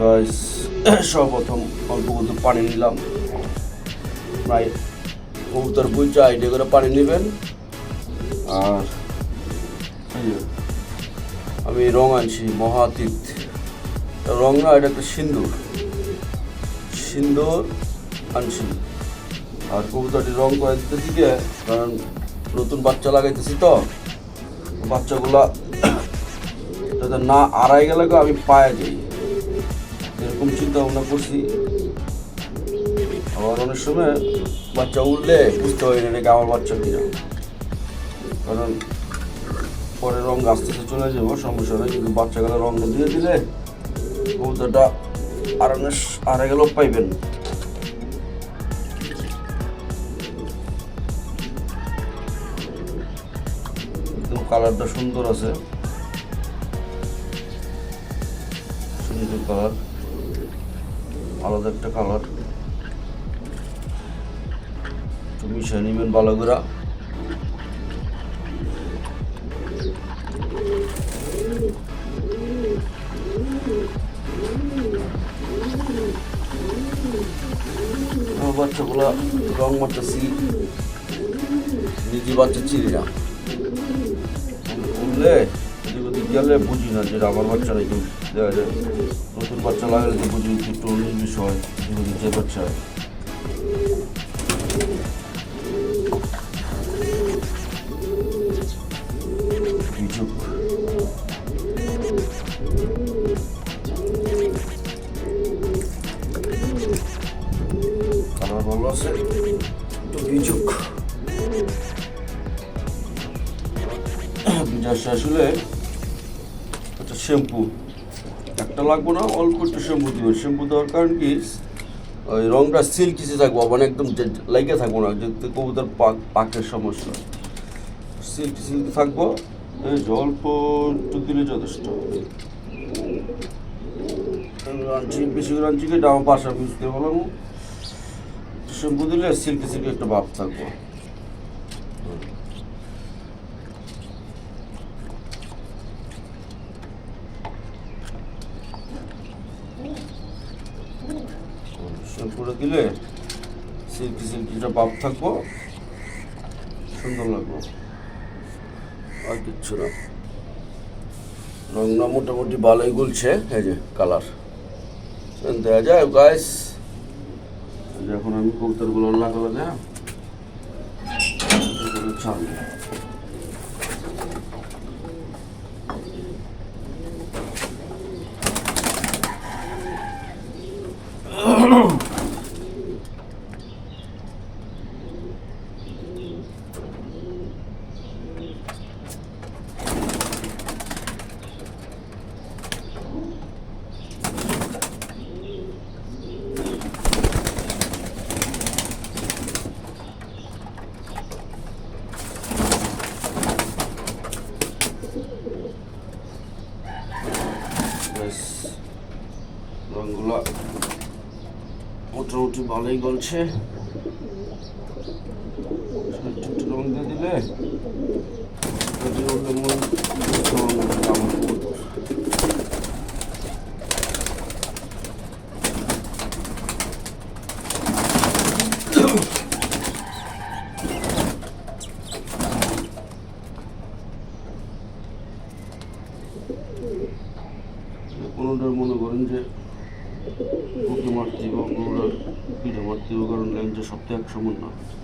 Guys সর্বপ্রথম অল্প কত পানি নিলাম। প্রায় কবুতর বুঝছে আইডিয়া করে পানি নেবেন। আর আমি রং আনছি, মহাতীত। রং না, এটা একটা সিন্দুর। সিন্দুর আনছি। আর কবুতরটি রং করে দিতে দিকে, কারণ নতুন বাচ্চা লাগাইতেছি তো, বাচ্চাগুলা যাতে না আড়াই গেলে আমি পায়ে যাই এরকম চিন্তা ভাবনা করছি। আবার অনেক সময় বাচ্চা উঠলে বুঝতে না নাকি আমার বাচ্চা কিনা। কারণ পরে রং আস্তে আস্তে চলে যাব, সমস্যা নেই, কিন্তু বাচ্চাগুলো রংটা দিয়ে দিলে কবুতরটা আরামে আরে গেলেও পাইবেন। কালারটা সুন্দর আছে। সুন্দর কালার। আলাদা একটা কালার তুমি মিশিয়ে নিবেন ভালো করে বাচ্চাগুলা রং মারতেছি। নিজে বাচ্চা চিনি না। বললে? গেলে বুঝি না যে আমার বাচ্চা নাকি দেখা যায় নতুন বাচ্চা লাগালে তো বুঝি একটু বিষয় যে বাচ্চা। হলে একটা শ্যাম্পু। একটা লাগবো না, অল্প একটু শ্যাম্পু দিবে শ্যাম্পু দেওয়ার কারণ কি? ওই রংটা সিল্কিসে থাকব মানে একদম লাইকে থাকব না, যে কবুতর পাক পাকের সমস্যা। সিল্কি সিল্কি থাকব অল্প একটু দিলে যথেষ্ট। আনছি বেশি করে আনছি কি? এটা আমার বাসা বুঝতে বললাম শ্যাম্পু দিলে সিল্কি সিল্কি একটা ভাব থাকব। শ্যাম্পুটা দিলে সিল্কি সিল্কিটা ভাব থাকব। সুন্দর লাগবো। আর কিচ্ছু না। রংটা মোটামুটি ভালোই গুলছে, এই যে কালার। দেখা যায় গাইস এখন আমি কবুতরগুলো লাগাবো না ছাড়বো। ব্যাস মোটামুটি ভালোই গলছে একটু একটু দিলে। কোনোটার মনে করেন যে বুকে মারতে গৌরার কোনোটার পিঠে মারতে লাইন কারণ ল্যাংচা সপ্তাহে এক সমন্বয় না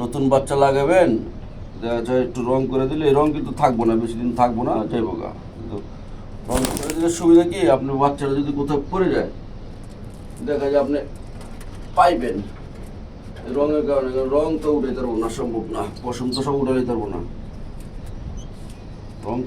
নতুন বাচ্চা লাগাবেন একটু রং করে দিলে রং কিন্তু থাকব না, বেশি দিন থাকব না যাইবো গা কিন্তু রং করে দিলে সুবিধা কি? আপনি বাচ্চারা যদি কোথাও পড়ে যায়, দেখা যায় আপনি পাইবেন। রঙের কারণে রং তো উঠে পারব না, সম্ভব না পশম তো সব উঠাইতে পারব না। রং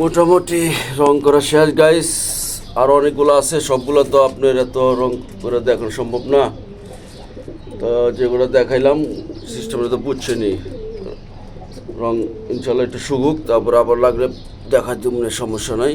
মোটামুটি রং করা শেষ গাইস আর অনেকগুলো আছে, সবগুলো তো আপনার এত রং করে দেখানো সম্ভব না। তো যেগুলো দেখাইলাম সিস্টেমটা তো বুঝছেনি রং ইনশাল্লাহ একটু সুগুক, তারপর আবার লাগলে দেখার জন্য সমস্যা নাই।